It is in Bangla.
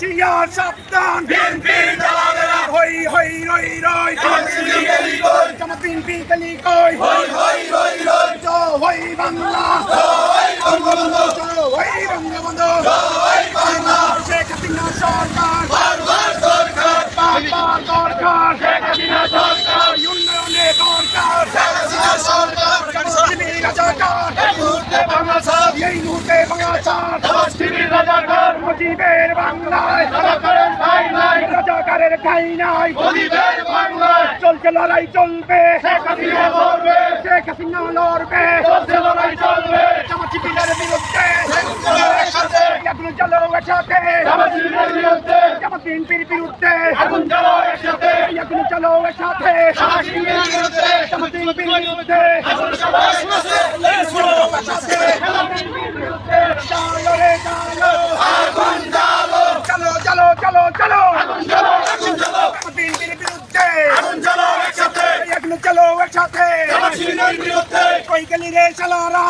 হুঁশিয়ার সাবধান। হই হই, রই রই। জামাত বিএনপি গলি কই জয় হই বাংলা। জয় হই বঙ্গবন্ধু মুজিবের বাংলায়। রাজাকারের ঠাই নাই চলছে লড়াই চলবে। শেখ হাসিনা লড়বে। জামাত শিবিরের বিরুদ্ধে। এগুলো চলো একসাথে। জামাত বিএনপির বিরুদ্ধে। এগুলো চলো একসাথে। জামাত বিএনপির বিরুদ্ধে। চলো রে চলো চলো চলো চলো চলো জামাত বিএনপির বিরুদ্ধে এগুলো একসাথে কই গেলি রে চালারা